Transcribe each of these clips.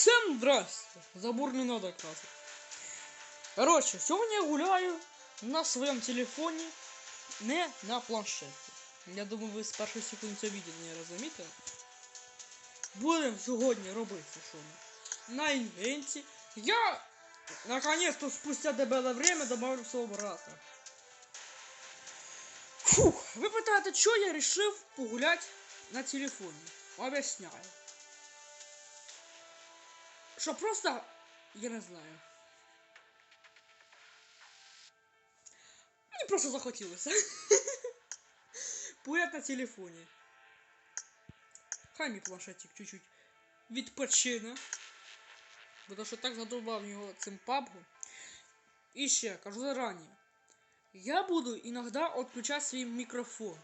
Всем здрасте! Забор не надо красить. Короче, сегодня я гуляю на своем телефоне, не на планшеті. Я думаю, ви з першої секунди це відео не розумієте. Будемо сьогодні робити що ми? На інвенті. Я наконец-то спустя дебеле время добавлю свого брата. Фух, ви питаєте, що я решив погуляти на телефоні? Об'ясняю. Що просто, я не знаю. Мені просто захотілося. Погуляти на телефоні. Хай мій планшетик чуть-чуть відпочине. Бо то, що так задовбав його цим пабгу. І ще, кажу зарані. Я буду иногда отключать свой микрофон.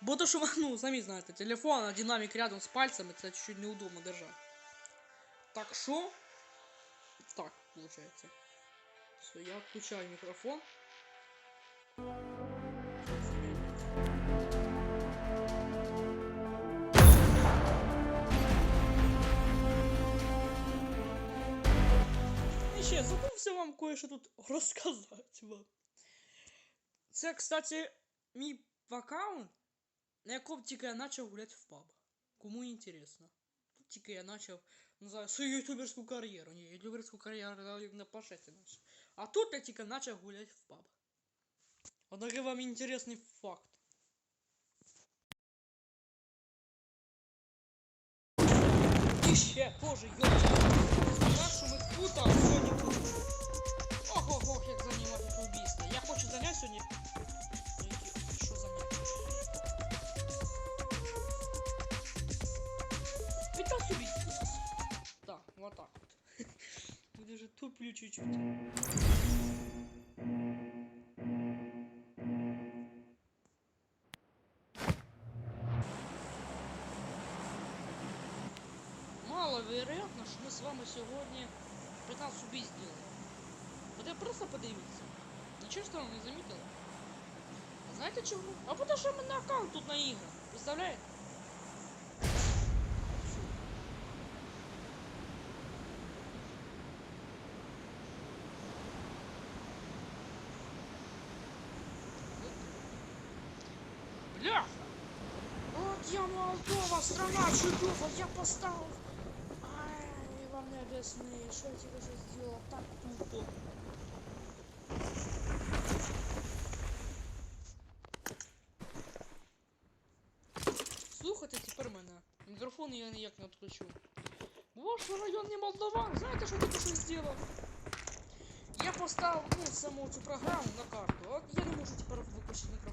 Бо то, що, ну, самі знаєте, телефон, а динамик рядом з пальцами, це чуть-чуть неудобно держати. Так що? Так, получается. Все, я включаю микрофон. І ще забувся вам кое-що тут розказати вам. Це, кстати, мій аккаунт, на якому тільки я почав гуляти в паб. Кому інтересно. Тут тільки я почав ну, за свою ютуберську кар'єру. Ні, ютуберську кар'єру я на пашеті начав. А тут я тільки почав гуляти в паб. Однако вам інтересний факт. І ще теж йопчик. Так що ми тут а сьогодні будемо. Ох, ох, ох, як займати убійство. Я хочу заняти сьогодні. вот так вот. Буде вже туплю чуть-чуть. Маловероятно, що ми з вами сьогодні 15 убийств сделаем. Вот я просто подивіться. Нічого ж там не замітили? А знаєте чому? А потому що в мене аккаунт тут на іграх. Представляєте? Молдова, страна чудова, я поставил. Ай, вам не объясни, что я тебе сейчас сделал так тупо. Слухайте тепер мене. Мікрофон я ніяк не відключу. Ваш районний молдаван, знаєте, що тільки що зробив? Я поставив ну, саму цю програму на карту, от я не можу тепер виключити мікрофон.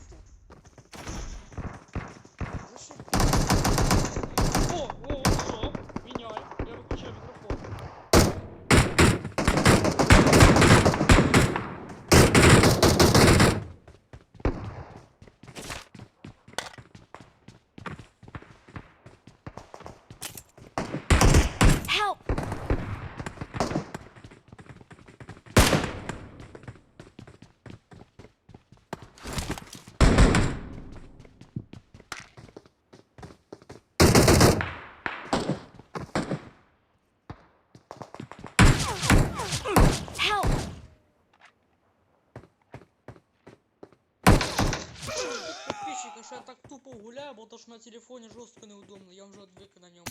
Я так тупо гуляю, бо то ж на телефоні жорстко неудобно, я вже відвик на ньому.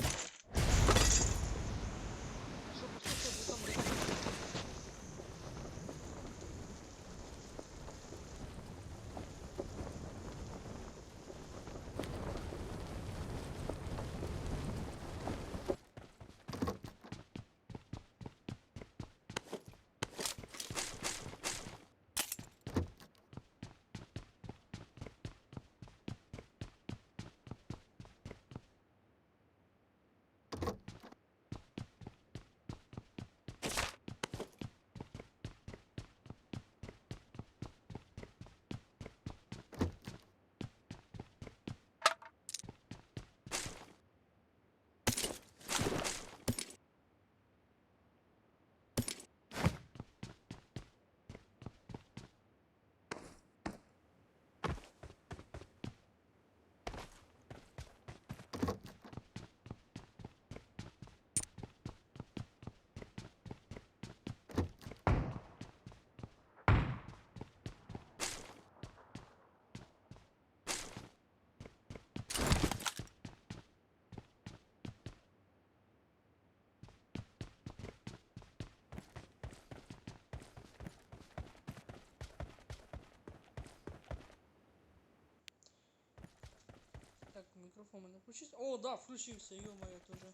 Мікрофон мене включився. О, да, включився, ё-моё, тоже.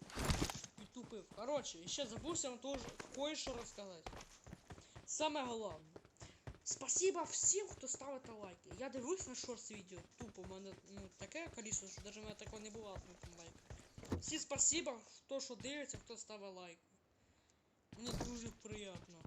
Підтупив. Короче, ще забувся вам тоже кое-що розказати. Саме головне. Спасибо всім, хто ставить лайки. Я дивлюсь на шорс відео. Тупо у мене ну, таке количество, що навіть у мене такого не ну, там лайк. Всі спасибо, хто що дивиться, хто ставить лайк. Мені дуже приємно.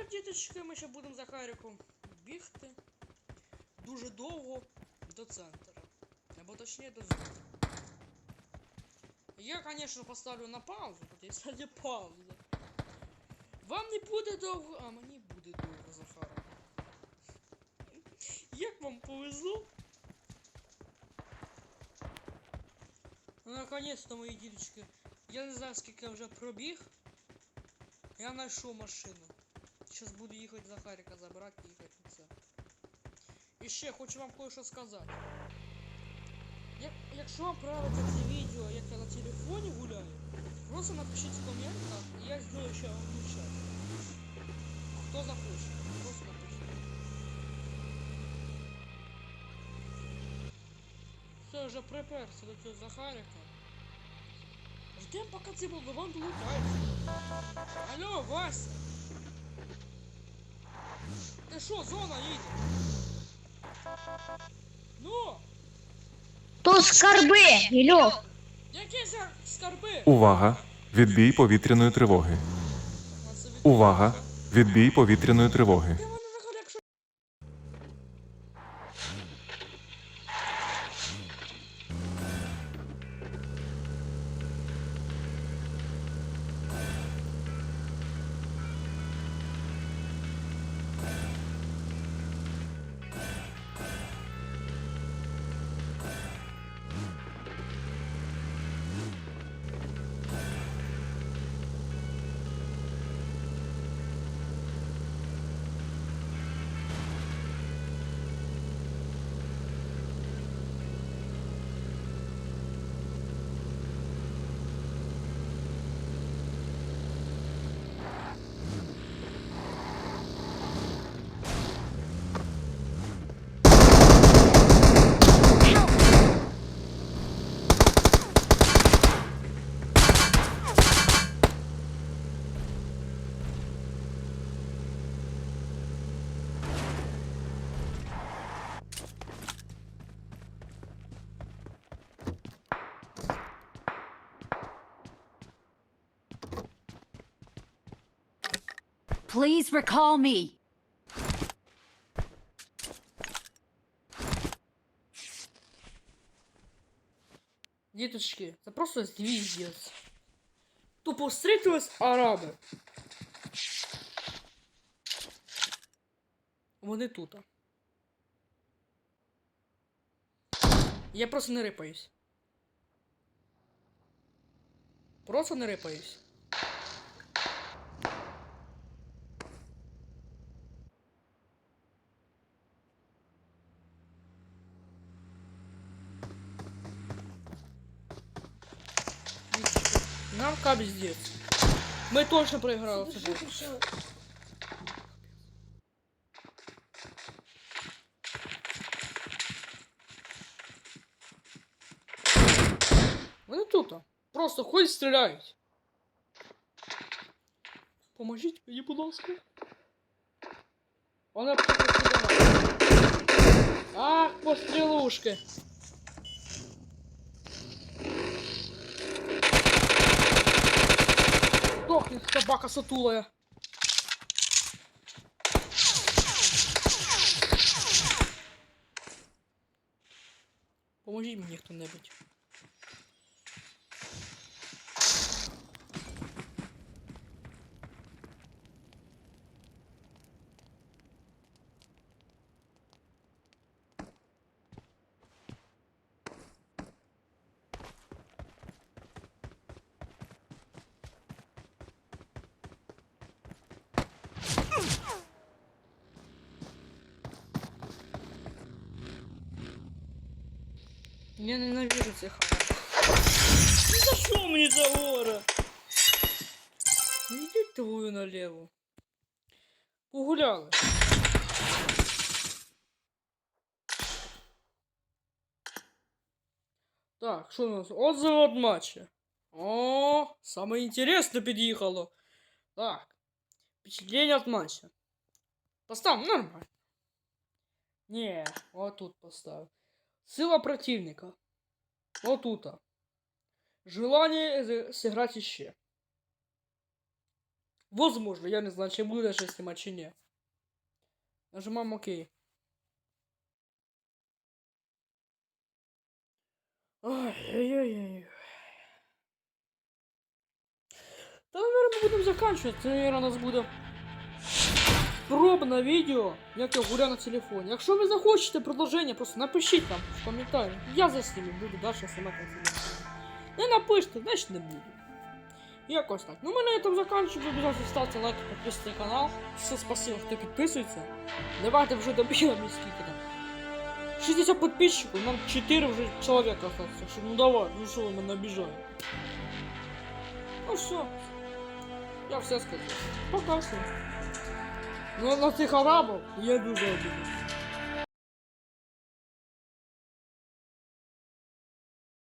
тепер, діточки, ми ще будемо за Хариком бігти дуже довго до центру. Або точніше до зони. Я, конечно, поставлю на паузу, тут є кстати, пауза. Вам не буде довго, а мені буде довго, Захар. Як вам повезло? Ну, наконец-то, мої діточки. Я не знаю, скільки я вже пробіг. Я знайшов машину. Сейчас буду їхати за Харика забрати і їхати на це. І ще хочу вам кое-що сказати. Як, якщо вам подобається це відео, як я на телефоні гуляю, просто напишіть в коментах, і я зроблю ще вам включати. Хто захоче, просто напишіть. Все, вже приперся до цього Захарика. Ждем, поки цей вагон долутається. Алло, Вася! Ти що, зона їде? Ну, То скарби, Ілюх. які за скарби? Увага! Відбій повітряної тривоги. Увага! Відбій повітряної тривоги. Please recall me. Діточки, це просто звіздець. Тупо встретились араби. Вони тут. Я просто не рипаюсь. Просто не рипаюсь. Нам капздец. Ми точно проіграли це. бой. Вони тут. Просто ходять стріляють. Поможіть мені, будь ласка. Вона аптека сюди. Ах, пострілушки. Собака сутулая. Поможіть мені хто-небудь. Я ненавижу цих гора. Ну за що мені ця гора? Ну йдіть твою наліво. Погуляли. Так, що у нас? Отзыв от матча. О, самое интересное під'їхало. Так. Впечатление от матча. Поставь нормально. Не, вот тут поставь. Сила противника. Вот тут. Желание з- сыграть еще. Возможно, я не знаю, чи буду даже снимать, чи не. Нажимаем ОК. Ой-ой-ой. Та, наверное, мы будем заканчивать. Наверное, у нас буде пробне відео, як я гуляю на телефоні. Якщо ви захочете продовження, просто напишіть там в коментарі. Я засніму, буду далі знімати на телефоні. Не напишите, значить не буду. Якось так. Ну, ми на этом заканчиваем. Обязательно ставьте лайк, подписывайтесь на канал. Все спасибо, хто підписується. Давайте вже доб'ємо скільки там. 60 подписчиков, нам 4 уже человека осталось. Так что, ну давай, ну что вы меня обижаете? Ну все. Я все сказал. Пока все. Ну на цих арабов я дуже обидився.